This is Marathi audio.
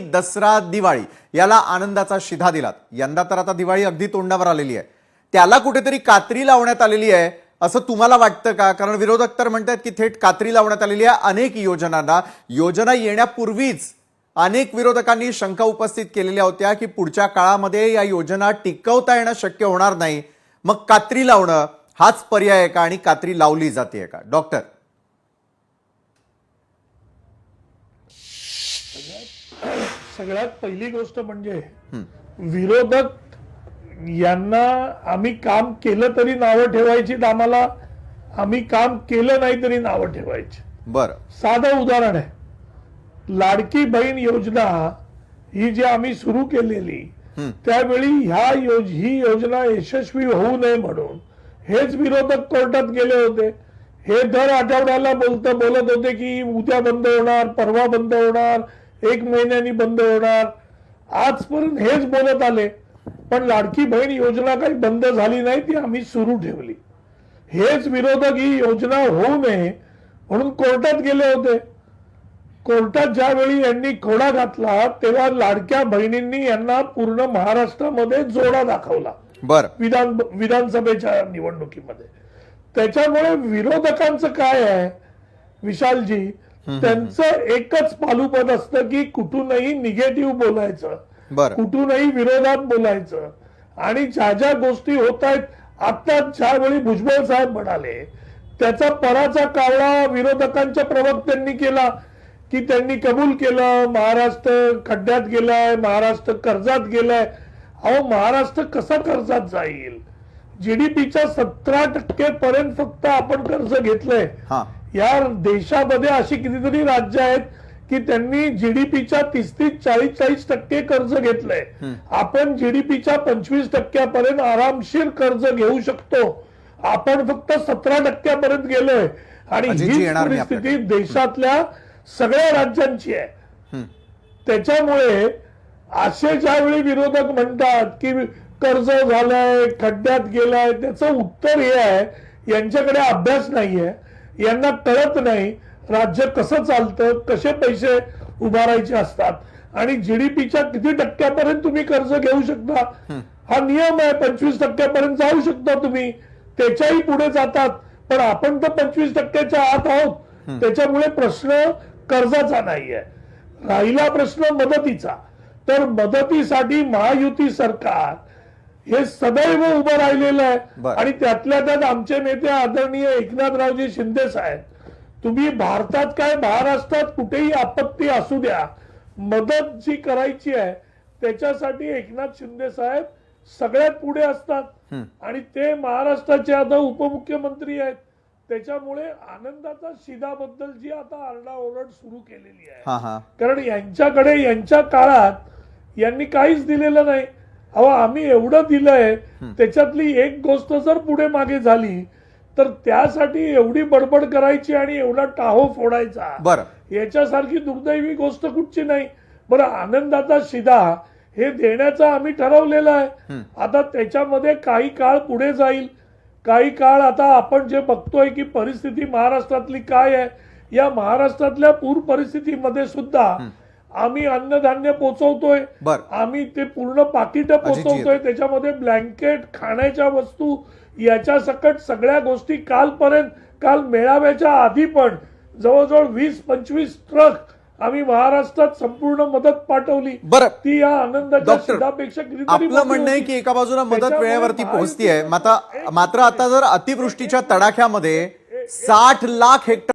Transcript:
दसरा दिवाळी याला आनंदाचा शिधा दिलात. यंदा तर आता दिवाळी अगदी तोंडावर आलेली आहे. त्याला कुठेतरी कात्री लावण्यात आलेली आहे असं तुम्हाला वाटतं का? कारण विरोधक तर म्हणतात की थेट कात्री लावण्यात आलेली आहे अनेक योजनांना. योजना येण्यापूर्वीच अनेक विरोधकांनी शंका उपस्थित केलेल्या होत्या की पुढच्या काळामध्ये या योजना टिकवता येणं शक्य होणार नाही. मग कात्री लावणं हाच पर्याय आहे का? आणि कात्री लावली जाते का? डॉक्टर सगळ्यात पहिली गोष्ट म्हणजे विरोधक यांना आम्ही काम केलं तरी नावं ठेवायची आम्हाला आम्ही काम केलं नाही तरी नावं ठेवायची. बरं. साधं उदाहरण आहे. लाडकी बहीण योजना ही जी आम्ही सुरू केलेली त्यावेळी ह्या योज ही योजना यशस्वी होऊ नये म्हणून हेच विरोधक कोर्टात गेले होते. हे दर आठवड्याला बोलत बोलत होते की उद्या बंद होणार परवा बंद होणार एक महिन्यानी बंद होणार. आजपर्यंत हेच बोलत आले. पण लाडकी बहीण योजना काही बंद झाली नाही ती आम्ही सुरू ठेवली. हेच विरोधक ही योजना होऊ नये म्हणून कोर्टात गेले होते. कोर्टात ज्यावेळी यांनी खोडा घातला तेव्हा लाडक्या बहिणींनी यांना पूर्ण महाराष्ट्रामध्ये जोडा दाखवला. बरं. विधान विधानसभेच्या निवडणुकीमध्ये. त्याच्यामुळे विरोधकांचं काय आहे? विशालजी त्यांचं एकच पालुपद असतं की कुठूनही निगेटिव्ह बोलायचं. कुठूनही विरोधात बोलायचं. आणि ज्या ज्या गोष्टी होत आहेत आता ज्यावेळी भुजबळ साहेब म्हणाले त्याचा पराचा कावळा विरोधकांच्या प्रवक्त्यांनी केला की त्यांनी कबूल केलं महाराष्ट्र खड्ड्यात गेलाय महाराष्ट्र कर्जात गेलाय. अहो महाराष्ट्र कसा कर्जात जाईल? जीडीपीच्या सतरा टक्के पर्यंत फक्त आपण कर्ज घेतलंय. या देशामध्ये अशी कितीतरी राज्य आहेत की त्यांनी जीडीपीच्या तीस तीस चाळीस चाळीस टक्के कर्ज घेतलंय. आपण जीडीपीच्या पंचवीस टक्क्यापर्यंत आरामशीर कर्ज घेऊ शकतो. आपण फक्त सतरा टक्क्यापर्यंत गेलोय. आणि नाही परिस्थिती देशातल्या सगळ्या राज्यांची आहे. हं. त्याच्यामुळे असे ज्यावेळी विरोधक म्हणतात की कर्ज झालंय खड्ड्यात गेलाय त्याचं उत्तर हे आहे. यांच्याकडे अभ्यास नाहीये. यांना कळत नाही राज्य कसं चालतं कसे पैसे उभारायचे असतात. आणि जीडीपीच्या किती टक्क्यापर्यंत तुम्ही कर्ज घेऊ शकता? हा. नियम आहे पंचवीस टक्क्यापर्यंत जाऊ शकता तुम्ही. त्याच्याही पुढे जातात. पण आपण तर पंचवीस टक्क्याच्या आत आहोत. त्याच्यामुळे प्रश्न कर्जाचा नाहीये. राहिला प्रश्न मदतीचा. तर मदतीसाठी महायुती सरकार हे सदैव उभं राहिलेलं आहे. आणि त्यातल्या त्यात आमचे नेते आदरणीय एकनाथरावजी शिंदे साहेब तुम्ही भारतात काय महाराष्ट्रात कुठेही आपत्ती असू द्या मदत जी करायची आहे त्याच्यासाठी एकनाथ शिंदे साहेब सगळ्यात पुढे असतात. आणि ते महाराष्ट्राचे आता उपमुख्यमंत्री आहेत. त्याच्यामुळे आनंदाचा शिदाबद्दल जी आता आरडाओरड सुरू केलेली आहे. कारण यांच्याकडे यांच्या काळात यांनी काहीच दिलेलं नाही. अहो आम्ही एवढं दिलंय त्याच्यातली एक गोष्ट जर पुढे मागे झाली तर त्यासाठी एवढी बडबड करायची आणि एवढा टाहो फोडायचा. बरं. याच्यासारखी दुर्दैवी गोष्ट कुठची नाही. बरं आनंदाचा शिदा हे देण्याचं आम्ही ठरवलेलं आहे. आता त्याच्यामध्ये काही काळ पुढे जाईल. काही काळ आता आपण जे बघतोय की परिस्थिती महाराष्ट्रातली काय आहे या महाराष्ट्रातल्या पूर परिस्थितीमध्ये सुद्धा आम्ही अन्नधान्य पोचवतोय. आम्ही ते पूर्ण पाकिट पोचवतोय. त्याच्यामध्ये ब्लँकेट खाण्याच्या वस्तू याच्या सकट सगळ्या गोष्टी कालपर्यंत काल मेळाव्याच्या आधी पण जवळजवळ वीस पंचवीस ट्रक आम्ही महाराष्ट्रात संपूर्ण मदत पाठवली. बरं. ती या आनंदाच्या कितीतरी आपलं म्हणणं आहे. की एका बाजूला मदत वेळेवरती पोहोचतीये. मात्र आता जर अतिवृष्टीच्या तडाख्यामध्ये साठ लाख हेक्टर